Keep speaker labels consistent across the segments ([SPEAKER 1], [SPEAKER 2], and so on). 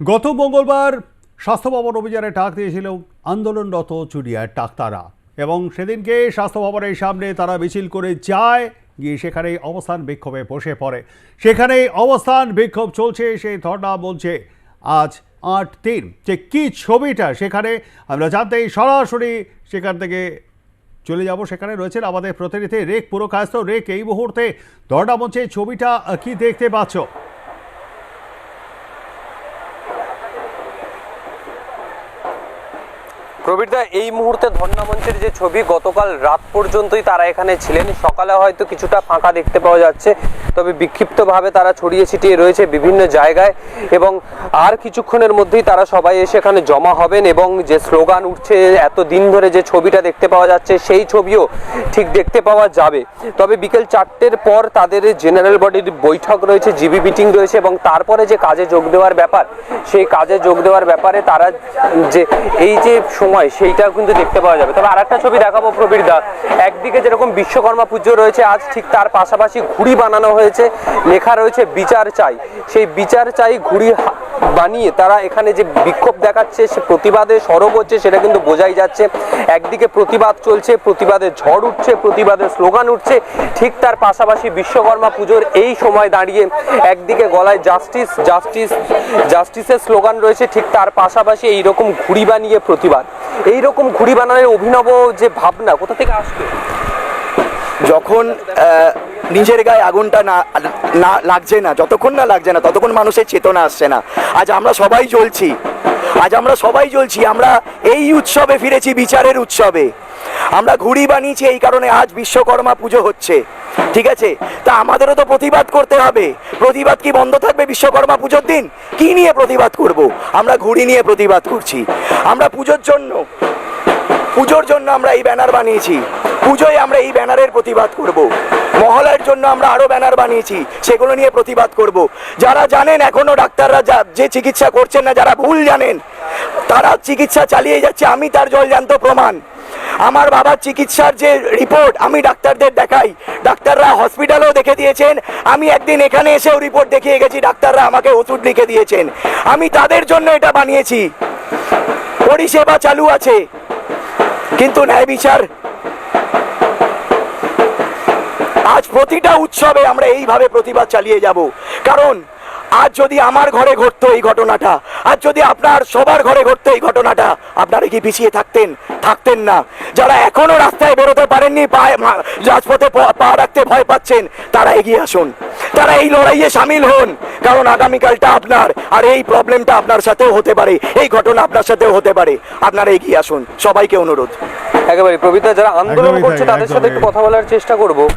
[SPEAKER 1] গত মঙ্গলবার স্বাস্থ্য ভবন অভিযানে ডাক দিয়েছিল আন্দোলনরত চুরিয়ার ডাক্তাররা এবং সেদিনকে স্বাস্থ্য ভবনের সামনে তারা মিছিল করে যায়, গিয়ে সেখানে অবস্থান বিক্ষোভে বসে পড়ে। সেখানে অবস্থান বিক্ষোভ চলছে সেই ধর্ণা বলছে, আজ আট তিন যে কী ছবিটা সেখানে আমরা জানতেই সরাসরি সেখান থেকে চলে যাব। সেখানে রয়েছেন আমাদের প্রতিনিধি রেক পুরকায়স্ত রেক, এই মুহূর্তে ধর্ণা মঞ্চে ছবিটা কি দেখতে পাচ্ছ?
[SPEAKER 2] প্রবীরদা এই মুহূর্তে ধর্ণামঞ্চের যে ছবি, গতকাল রাত পর্যন্তই তারা এখানে ছিলেন। সকালে হয়তো কিছুটা ফাঁকা দেখতে পাওয়া যাচ্ছে, তবে বিক্ষিপ্তভাবে তারা ছড়িয়ে ছিটিয়ে রয়েছে বিভিন্ন জায়গায় এবং আর কিছুক্ষণের মধ্যেই তারা সবাই এসে এখানে জমা হবেন এবং যে স্লোগান উঠছে, এত দিন ধরে যে ছবিটা দেখতে পাওয়া যাচ্ছে, সেই ছবিও ঠিক দেখতে পাওয়া যাবে। তবে বিকেল চারটের পর তাদের জেনারেল বডির বৈঠক রয়েছে, জিবি মিটিং রয়েছে এবং তারপরে যে কাজে যোগ দেওয়ার ব্যাপার, সেই কাজে যোগ দেওয়ার ব্যাপারে তারা যে, এই যে সময় সেইটা কিন্তু দেখতে পাওয়া যাবে। তবে আরেকটা ছবি দেখাবো প্রবীর দা। একদিকে যেরকম বিশ্বকর্মা পুজো রয়েছে, আজ ঠিক তার পাশাপাশি ঘুড়ি বানানো হয়েছে, লেখা রয়েছে, বিচার চাই। সেই বিচার চাই ঘুড়ি বানিয়ে তারা এখানে যে বিক্ষোভ দেখাচ্ছে, সে প্রতিবাদে সরব হচ্ছে, সেটা কিন্তু বোঝাই যাচ্ছে। একদিকে প্রতিবাদ চলছে, প্রতিবাদে ঝড় উঠছে প্রতিবাদের স্লোগান উঠছে, ঠিক তার পাশাপাশি বিশ্বকর্মা পুজোর এই সময় দাঁড়িয়ে একদিকে গলায় জাস্টিস জাস্টিস, জাস্টিসের স্লোগান রয়েছে ঠিক তার পাশাপাশি এই রকম ঘুড়ি বানিয়ে প্রতিবাদ। এই রকম ঘুড়ি বানানোর অভিনব যে ভাবনা, কোথা থেকে আসবে
[SPEAKER 3] যখন নিজের গায়ে আগুনটা না না লাগছে না, যতক্ষণ না লাগছে না, ততক্ষণ মানুষের চেতনা আসছে না। আজ আমরা সবাই জ্বলছি। আজ আমরা সবাই জ্বলছি। আমরা এই উৎসবে ফিরেছি, বিচারের উৎসবে। আমরা ঘুড়ি বানিয়েছি, এই কারণে আজ বিশ্বকর্মা পুজো হচ্ছে। ঠিক আছে? তা আমাদেরও তো প্রতিবাদ করতে হবে। প্রতিবাদ কি বন্ধ থাকবে বিশ্বকর্মা পুজোর দিন? কি নিয়ে প্রতিবাদ করব? আমরা ঘুড়ি নিয়ে প্রতিবাদ করছি। আমরা পুজোর জন্য পুজোর জন্য আমরা এই ব্যানার বানিয়েছি। পুজোয় আমরা এই ব্যানারের প্রতিবাদ করব। মহলার জন্য আমরা আরও ব্যানার বানিয়েছি। সেগুলো নিয়ে প্রতিবাদ করব। যারা জানেন, এখনও ডাক্তাররা যে চিকিৎসা করছেন না, যারা ভুল জানেন তারা চিকিৎসা চালিয়ে যাচ্ছে, আমি তার জলজান্ত প্রমাণ। আমার বাবার চিকিৎসার যে রিপোর্ট আমি ডাক্তারদের দেখাই। ডাক্তাররা হসপিটালেও দেখে দিয়েছেন। আমি একদিন এখানে এসেও রিপোর্ট দেখিয়ে গেছি, ডাক্তাররা আমাকে ওষুধ লিখে দিয়েছেন। আমি তাদের জন্য এটা বানিয়েছি। পরিষেবা চালু আছে। কিন্তু ন্যায় বিচার, আজ প্রতিটা উৎসবে আমরা এইভাবে প্রতিবাদ চালিয়ে যাব। কারণ আজ যদি আমার ঘরে ঘটতো এই ঘটনাটা আজ যদি আপনার সবার ঘরে ঘটতো এই ঘটনাটা আপনারা কি পিছিয়ে থাকতেন? থাকতেন না। যারা এখনও রাস্তায় বেরোতে পারেননি রাজপথে পা রাখতে ভয় পাচ্ছেন তারা এগিয়ে আসুন। তারা এই লড়াইয়ে সামিল হন কারণ আগামীকালটা আপনার আর এই প্রবলেমটা আপনার সাথেও হতে পারে এই ঘটনা আপনার সাথেও হতে পারে। আপনারা এগিয়ে আসুন। সবাইকে অনুরোধ।
[SPEAKER 2] একেবারে প্রবীরদা যারা আন্দোলন করছে তাদের সাথে একটু কথা বলার চেষ্টা করব।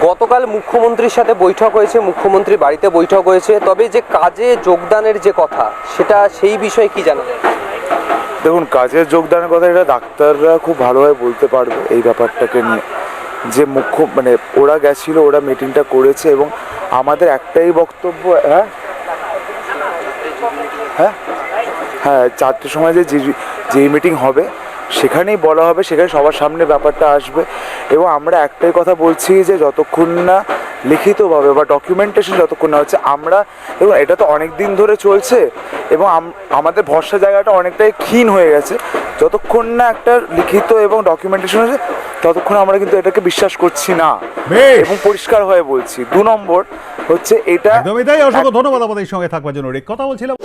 [SPEAKER 2] গতকাল মুখ্যমন্ত্রীর সাথে বৈঠক হয়েছে মুখ্যমন্ত্রী বাড়িতে বৈঠক হয়েছে। তবে যে কাজে যোগদানের যে কথা, সেটা সেই বিষয়ে কি জানা?
[SPEAKER 4] দেখুন কাজের যোগদানের কথা এটা ডাক্তাররা খুব ভালোভাবে বলতে পারবে এই ব্যাপারটাকে নিয়ে। যে মুখ্য মানে ওরা গেছিল, ওরা মিটিংটা করেছে এবং আমাদের একটাই বক্তব্য হ্যাঁ? হ্যাঁ? হ্যাঁ চারটের সময় যে যে- যে মিটিং হবে সেখানেই বলা হবে সেখানে সবার সামনে ব্যাপারটা আসবে। এবং আমরা একটাই কথা বলছি যে যতক্ষণ না লিখিতভাবে বা ডকুমেন্টেশন যতক্ষণ না হচ্ছে আমরা এবং এটা তো অনেক দিন ধরে চলছে এবং আমাদের ভরসা জায়গাটা অনেকটাই ক্ষীণ হয়ে গেছে। যতক্ষণ না একটা লিখিত এবং ডকুমেন্টেশন হচ্ছে ততক্ষণ আমরা কিন্তু এটাকে বিশ্বাস করছি না। এবং পরিষ্কার হয়ে বলছি। দু নম্বর হচ্ছে এটা
[SPEAKER 1] ধন্যবাদ আমাদের সঙ্গে থাকবার জন্য। কথা বলছিলাম।